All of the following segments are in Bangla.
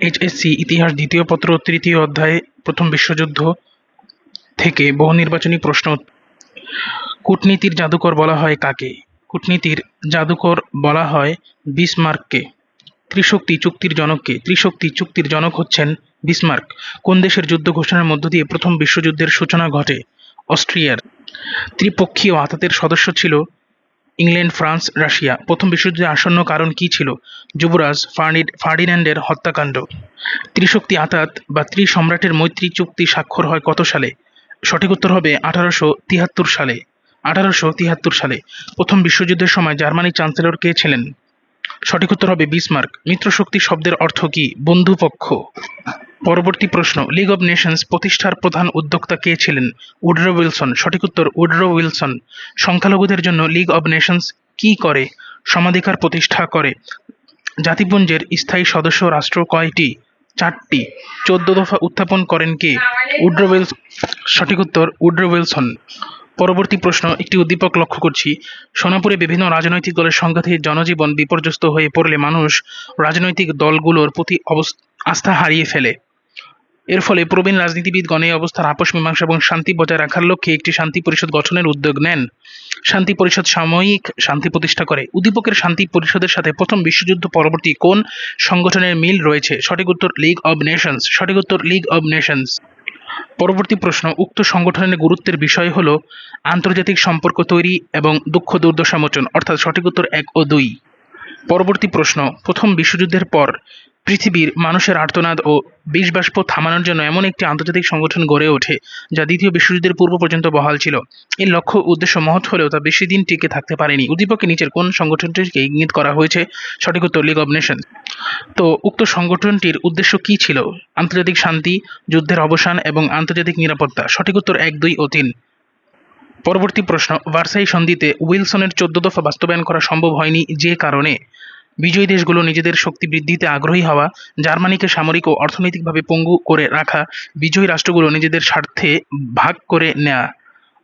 এইচএসসি ইতিহাস দ্বিতীয় পত্র, তৃতীয় অধ্যায়ে, প্রথম বিশ্বযুদ্ধ থেকে বহু নির্বাচনী প্রশ্ন কূটনীতির জাদুকর বলা হয় কাকে? কূটনীতির জাদুকর বলা হয় বিসমার্ককে। ত্রিশক্তি চুক্তির জনককে। ত্রিশক্তি চুক্তির জনক হচ্ছেন বিসমার্ক। কোন দেশের যুদ্ধ ঘোষণার মধ্য দিয়ে প্রথম বিশ্বযুদ্ধের সূচনা ঘটে? অস্ট্রিয়ার। ত্রিপক্ষীয় আতাতের সদস্য ছিল ইংল্যান্ড, ফ্রান্স, রাশিয়া। প্রথম বিশ্বযুদ্ধের আসন্ন কারণ কী ছিল? যুবরাজ ফার্নিড- ফার্ডিন্যান্ডের হত্যাকাণ্ড। ত্রিশক্তি আতাত বা ত্রিসম্রাটের মৈত্রী চুক্তি স্বাক্ষর হয় কত সালে? সঠিক উত্তর হবে আঠারোশো তিয়াত্তর সালে। আঠারোশো তিয়াত্তর সালে। প্রথম বিশ্বযুদ্ধের সময় জার্মানির চ্যান্সেলর কে ছিলেন? সঠিক উত্তর হবে বিসমার্ক। মিত্রশক্তি শব্দের অর্থ কি? বন্ধুপক্ষ। পরবর্তী প্রশ্ন লিগ অব নেশনস প্রতিষ্ঠার প্রধান উদ্যোক্তা কে ছিলেন? Woodrow Wilson. সঠিক উত্তর, উড্রো উইলসন। সংখ্যালঘুদের জন্য লিগ অব নেশনস কি করে? সমাধিকার প্রতিষ্ঠা করে। জাতিপুঞ্জের স্থায়ী সদস্য রাষ্ট্র কয়টি? চারটি। চোদ্দ দফা উত্থাপন করেন কে? উড্রো উইলস সঠিক উত্তর, উড্রো উইলসন। পরবর্তী প্রশ্ন, একটি উদ্দীপক লক্ষ্য করছি। সোনাপুরে বিভিন্ন রাজনৈতিক দলের সংঘাতে জনজীবন বিপর্যস্ত হয়ে পড়লে মানুষ রাজনৈতিক দলগুলোর প্রতি আস্থা হারিয়ে ফেলে। এর ফলে প্রবীণ রাজনীতিবিদগণ এই অবস্থার আপোষ, মীমাংসা এবং শান্তি বজায় রাখার লক্ষ্যে একটি শান্তি পরিষদ গঠনের উদ্যোগ নেন। শান্তি পরিষদ সাময়িক শান্তি প্রতিষ্ঠা করে। উদ্দীপকের শান্তি পরিষদের সাথে প্রথম বিশ্বযুদ্ধ পরবর্তী কোন সংগঠনের মিল রয়েছে? সঠিক উত্তর লিগ অব নেশনস সঠিক উত্তর লিগ অব নেশনস পরবর্তী প্রশ্ন, উক্ত সংগঠনের গুরুত্বের বিষয় হল আন্তর্জাতিক সম্পর্ক তৈরি এবং দুঃখ দুর্দশা মোচন। অর্থাৎ সঠিক উত্তর এক ও দুই। পরবর্তী প্রশ্ন, প্রথম বিশ্বযুদ্ধের পর পৃথিবীর মানুষের আর্তনাদ ও বিষবাষ্প থামানোর জন্য এমন একটি আন্তর্জাতিক সংগঠন গড়ে ওঠে, যা দ্বিতীয় বিশ্বযুদ্ধের পূর্ব পর্যন্ত বহাল ছিল। এর লক্ষ্য উদ্দেশ্য মহৎ হলেও তা বেশি দিন টিকে থাকতে পারেনি। উদ্দীপকে নিচের কোন সংগঠনটিকে ইঙ্গিত করা হয়েছে সঠিক উত্তর লিগ অব নেশন তো উক্ত সংগঠনটির উদ্দেশ্য কী ছিল? আন্তর্জাতিক শান্তি, যুদ্ধের অবসান এবং আন্তর্জাতিক নিরাপত্তা। সঠিক উত্তর এক, দুই ও তিন। পরবর্তী প্রশ্ন, ভার্সাই সন্ধিতে উইলসনের চোদ্দ দফা বাস্তবায়ন করা সম্ভব হয়নি যে কারণে? বিজয়ী দেশগুলো নিজেদের শক্তি বৃদ্ধিতে আগ্রহী হওয়া, জার্মানিকে সামরিক ও অর্থনৈতিকভাবে পঙ্গু করে রাখা, বিজয়ী রাষ্ট্রগুলো নিজেদের স্বার্থে ভাগ করে নেওয়া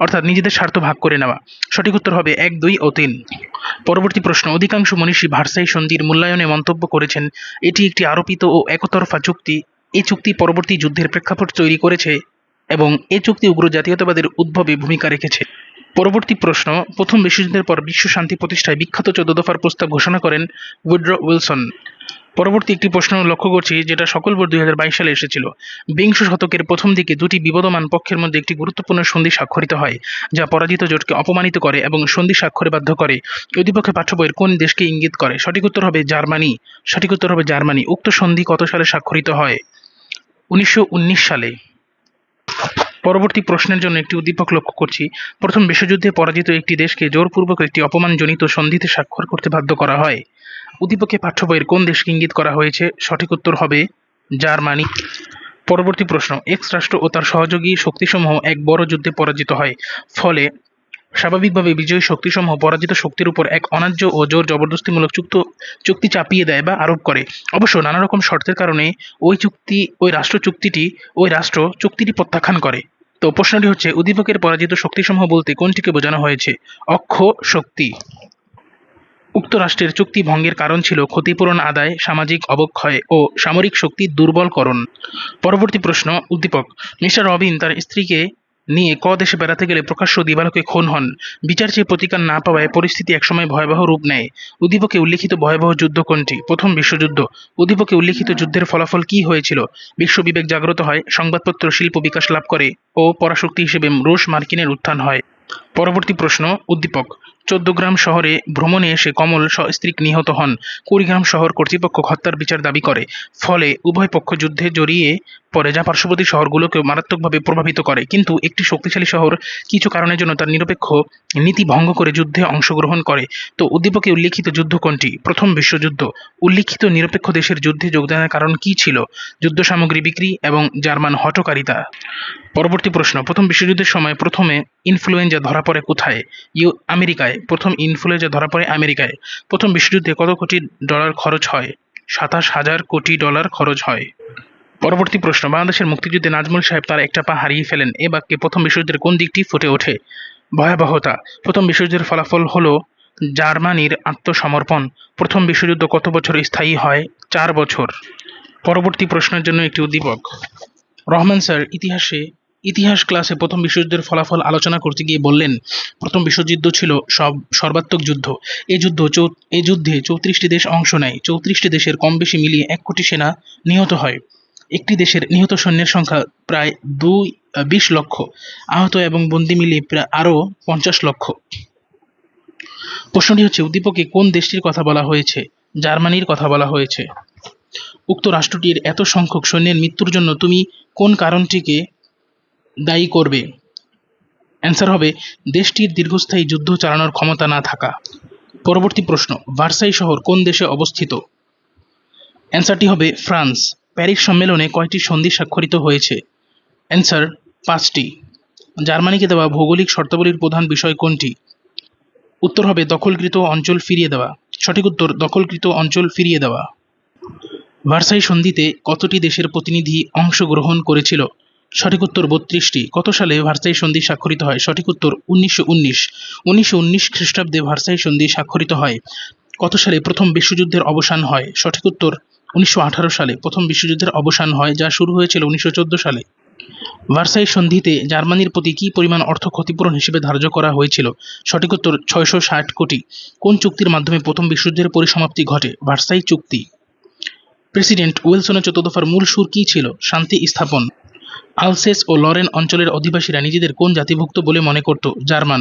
অর্থাৎ নিজেদের স্বার্থ ভাগ করে নেওয়া। সঠিক উত্তর হবে এক, দুই ও তিন। পরবর্তী প্রশ্ন, অধিকাংশ মনীষী ভার্সাই সন্ধির মূল্যায়নে মন্তব্য করেছেন, এটি একটি আরোপিত ও একতরফা চুক্তি। এই চুক্তি পরবর্তী যুদ্ধের প্রেক্ষাপট তৈরি করেছে এবং এই চুক্তি উগ্র জাতীয়তাবাদের উদ্ভবে ভূমিকা রেখেছে। পরবর্তী প্রশ্ন, প্রথম বিশ্বযুদ্ধের পর বিশ্ব শান্তি প্রতিষ্ঠায় বিখ্যাত চোদ্দ দফার প্রস্তাব ঘোষণা করেন উইড্রো উইলসন। পরবর্তী একটি প্রশ্ন লক্ষ্য করছি, যেটা সকল বোর্ড দুই হাজার বাইশ সালে এসেছিল। বিংশ শতকের প্রথম দিকে দুটি বিবদমান পক্ষের মধ্যে একটি গুরুত্বপূর্ণ সন্ধি স্বাক্ষরিত হয়, যা পরাজিত জোটকে অপমানিত করে এবং সন্ধি স্বাক্ষরে বাধ্য করে। অধিপক্ষে পাঠ্য বইয়ের কোন দেশকে ইঙ্গিত করে? সঠিক উত্তর হবে জার্মানি। সঠিক উত্তর হবে জার্মানি। উক্ত সন্ধি কত সালে স্বাক্ষরিত হয়? উনিশশো উনিশ সালে। পরবর্তী প্রশ্নের জন্য একটি উদ্দীপক লক্ষ্য করছি। প্রথম বিশ্বযুদ্ধে পরাজিত একটি দেশকে জোরপূর্বক একটি অপমানজনিত সন্ধিতে স্বাক্ষর করতে বাধ্য করা হয়। উদ্দীপকে পাঠ্য বইয়ের কোন দেশকে ইঙ্গিত করা হয়েছে? সঠিক উত্তর হবে জার্মানি। পরবর্তী প্রশ্ন এক্স রাষ্ট্র ও তার সহযোগী শক্তিসমূহ এক বড় যুদ্ধে পরাজিত হয়। ফলে স্বাভাবিকভাবে বিজয়ী শক্তিসমূহ পরাজিত শক্তির উপর এক অন্যায্য ও জোর জবরদস্তিমূলক চুক্ত, চুক্তি চাপিয়ে দেয় বা আরোপ করে। অবশ্য নানা রকম শর্তের কারণে ওই চুক্তি, ওই রাষ্ট্র চুক্তিটি, ওই রাষ্ট্র চুক্তিটি প্রত্যাখ্যান করে। তো প্রশ্নটি হচ্ছে, উদ্দীপকের পরাজিত শক্তিসমূহ বলতে কোনটিকে বোঝানো হয়েছে? অক্ষ, শক্তি। উক্ত রাষ্ট্রের চুক্তি ভঙ্গের কারণ ছিল ক্ষতিপূরণ আদায়, সামাজিক অবক্ষয় ও সামরিক শক্তি দুর্বলকরণ। পরবর্তী প্রশ্ন, উদ্দীপক, মিস্টার রবিন তার স্ত্রীকে নিয়ে ক দেশে বেড়াতে গেলে প্রকাশ্য দিবালোকে খুন হন। বিচার চেয়ে প্রতিকার না পাওয়ায় পরিস্থিতি একসময় ভয়াবহ রূপ নেয়। উদ্দীপকে উল্লিখিত ভয়াবহ যুদ্ধ কোনটি? প্রথম বিশ্বযুদ্ধ। উদ্দীপকে উল্লিখিত যুদ্ধের ফলাফল কি হয়েছিল? বিশ্ব বিবেক জাগ্রত হয়, সংবাদপত্র শিল্প বিকাশ লাভ করে ও পরাশক্তি হিসেবে রুশ মার্কিনের উত্থান হয়। পরবর্তী প্রশ্ন, উদ্দীপক চোদ্দগ্রাম শহরে ভ্রমণে এসে কমল সস্ত্রীক নিহত হন। কুড়িগ্রাম শহর কর্তৃপক্ষ হত্যার বিচার দাবি করে। ফলে উভয় পক্ষ যুদ্ধে জড়িয়ে পরে যা পার্শ্ববর্তী শহরগুলোকে মারাত্মকভাবে প্রভাবিত করে। কিন্তু একটি শক্তিশালী শহর কিছু কারণের জন্য তার নিরপেক্ষ নীতি ভঙ্গ করে যুদ্ধে অংশগ্রহণ করে। তো উদ্দীপকে উল্লিখিত যুদ্ধ কোনটি? প্রথম বিশ্বযুদ্ধ। উল্লিখিত নিরপেক্ষ দেশের যুদ্ধে যোগদানের কারণ কি ছিল? যুদ্ধ সামগ্রী বিক্রি এবং জার্মান হটকারিতা। পরবর্তী প্রশ্ন, প্রথম বিশ্বযুদ্ধের সময় প্রথমে ইনফ্লুয়েঞ্জা ধরা পড়ে কোথায়? ইউ, আমেরিকায়। প্রথম ইনফ্লুয়েঞ্জা ধরা পড়ে আমেরিকায়। প্রথম বিশ্বযুদ্ধে কত কোটি ডলার খরচ হয়? সাতাশ হাজার কোটি ডলার খরচ হয়। পরবর্তী প্রশ্ন, বাংলাদেশের মুক্তিযুদ্ধে নাজমুল সাহেব তার একটা পা হারিয়ে ফেলেন। এ বাক্যে প্রথম বিশ্বযুদ্ধের কোন দিকটি ফুটে ওঠে? ভয়াবহতা। প্রথম বিশ্বযুদ্ধের ফলাফল হলো জার্মানির আত্মসমর্পণ। প্রথম বিশ্বযুদ্ধ কত বছর স্থায়ী হয়? চার বছর। পরবর্তী প্রশ্নের জন্য একটি উদ্দীপক। রহমান স্যার, ইতিহাসে ইতিহাস ক্লাসে প্রথম বিশ্বযুদ্ধের ফলাফল আলোচনা করতে গিয়ে বললেন, প্রথম বিশ্বযুদ্ধ ছিল সব, সর্বাত্মক যুদ্ধ। এই যুদ্ধ এই যুদ্ধে চৌত্রিশটি দেশ অংশ নেয়। চৌত্রিশটি দেশের কম বেশি মিলিয়ে এক কোটি সেনা নিহত হয়। একটি দেশের নিহত সৈন্যের সংখ্যা প্রায় দুই বিশ লক্ষ। আহত এবং বন্দি মিলিয়ে প্রায় আরও পঞ্চাশ লক্ষ। প্রশ্নটি হচ্ছে, উদ্দীপকে কোন দেশটির কথা বলা হয়েছে? জার্মানির কথা বলা হয়েছে। উক্ত রাষ্ট্রটির এত সংখ্যক সৈন্যের মৃত্যুর জন্য তুমি কোন কারণটিকে দায়ী করবে। অ্যান্সার হবে, দেশটির দীর্ঘস্থায়ী যুদ্ধ চালানোর ক্ষমতা না থাকা। পরবর্তী প্রশ্ন, ভার্সাই শহর কোন দেশে অবস্থিত? অ্যান্সারটি হবে, ফ্রান্স। প্যারিস সম্মেলনে কয়টি সন্ধি স্বাক্ষরিত হয়েছে? অ্যান্সার পাঁচটি। জার্মানিকে দেওয়া ভৌগোলিক শর্তাবলীর প্রধান বিষয় কোনটি? উত্তর হবে, দখলকৃত অঞ্চল ফিরিয়ে দেওয়া। সঠিক উত্তর, দখলকৃত অঞ্চল ফিরিয়ে দেওয়া। ভার্সাই সন্ধিতে কতটি দেশের প্রতিনিধি অংশগ্রহণ করেছিল? সঠিক উত্তর বত্রিশটি। কত সালে ভার্সাই সন্ধি স্বাক্ষরিত হয়? সঠিক উত্তর উনিশশো উনিশ। উনিশশো উনিশ খ্রিস্টাব্দে ভার্সাই সন্ধি স্বাক্ষরিত হয়। কত সালে প্রথম বিশ্বযুদ্ধের অবসান হয়? সঠিক উত্তর উনিশশো আঠারো সালে প্রথম বিশ্বযুদ্ধের অবসান হয়, যা শুরু হয়েছিল উনিশশো চোদ্দ সালে। ভার্সাই সন্ধিতে জার্মানির প্রতি কী পরিমাণ অর্থ ক্ষতিপূরণ হিসেবে ধার্য করা হয়েছিল? সঠিক উত্তর ছয়শো ষাট কোটি। কোন চুক্তির মাধ্যমে প্রথম বিশ্বযুদ্ধের পরিসমাপ্তি ঘটে? ভার্সাই চুক্তি। প্রেসিডেন্ট উইলসনের চতুর্দফার মূল সুর কী ছিল? শান্তি স্থাপন। আলসেস ও লরেন অঞ্চলের অধিবাসীরা নিজেদের কোন জাতিভুক্ত বলে মনে করত জার্মান।